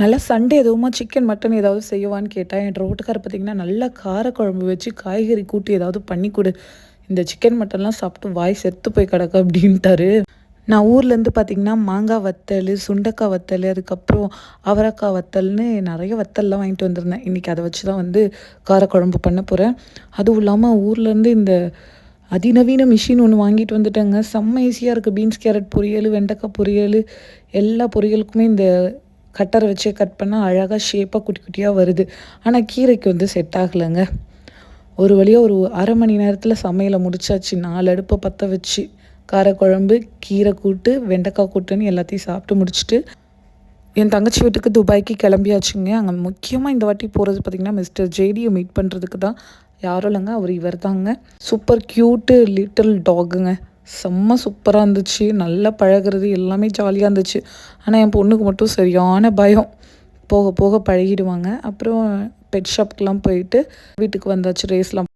நல்லா Sunday எதுவுமா? Chicken mutton ஏதாவது செய்வான்னு கேட்டால் என் ரோட்டுக்கார பார்த்தீங்கன்னா நல்லா காரக்குழம்பு வச்சு காய்கறி கூட்டி ஏதாவது பண்ணி கொடு. இந்த சிக்கன் மட்டன்லாம் சாப்பிட்டு வாய் செத்து போய் கிடக்கு அப்படின்ட்டாரு. நான் ஊர்லேருந்து பார்த்திங்கன்னா மாங்காய் வத்தல் சுண்டக்காய் வத்தல் அதுக்கப்புறம் அவரக்காய் வத்தல்னு நிறைய வத்தல்லாம் வாங்கிட்டு வந்திருந்தேன். இன்றைக்கி அதை வச்சு தான் வந்து காரக்குழம்பு பண்ண போகிறேன் அதுவும் இல்லாமல் ஊர்லேருந்து இந்த அதிநவீன மிஷின் ஒன்று வாங்கிட்டு வந்துட்டேங்க. செம்ம ஈஸியாக இருக்குது பீன்ஸ் கேரட் பொரியல் வெண்டைக்காய் பொரியல் எல்லா பொரியலுக்குமே இந்த கட்டரை வச்சே கட் பண்ணால் அழகாக ஷேப்பாக குட்டி குட்டியாக வருது. ஆனால் கீரைக்கு வந்து செட் ஆகலைங்க. ஒரு வழியாக ஒரு அரை மணி நேரத்தில் சமையலை முடிச்சாச்சு. நாலு அடுப்பை பற்ற வச்சு காரக்குழம்பு கீரை கூட்டு வெண்டைக்காய் கூட்டுன்னு எல்லாத்தையும் சாப்பிட்டு முடிச்சுட்டு என் தங்கச்சி வீட்டுக்கு துபாய்க்கு கிளம்பியாச்சுங்க. அங்கே முக்கியமாக இந்த வாட்டி போகிறது பார்த்திங்கன்னா மிஸ்டர் ஜேடியை மீட் பண்ணுறதுக்கு தான். யாரும் இல்லைங்க அவர் இவர் தாங்க சூப்பர் க்யூட்டு லிட்டில் டாகுங்க செம்ம சூப்பராக இருந்துச்சு. நல்லா பழகுறது எல்லாமே ஜாலியாக இருந்துச்சு. ஆனால் என் பொண்ணுக்கு மட்டும் சரியான பயம். போக போக பழகிடுவாங்க. அப்புறம் பெட் ஷாப்க்கெலாம் போயிட்டு வீட்டுக்கு வந்தாச்சு. ரேஸ்லாம்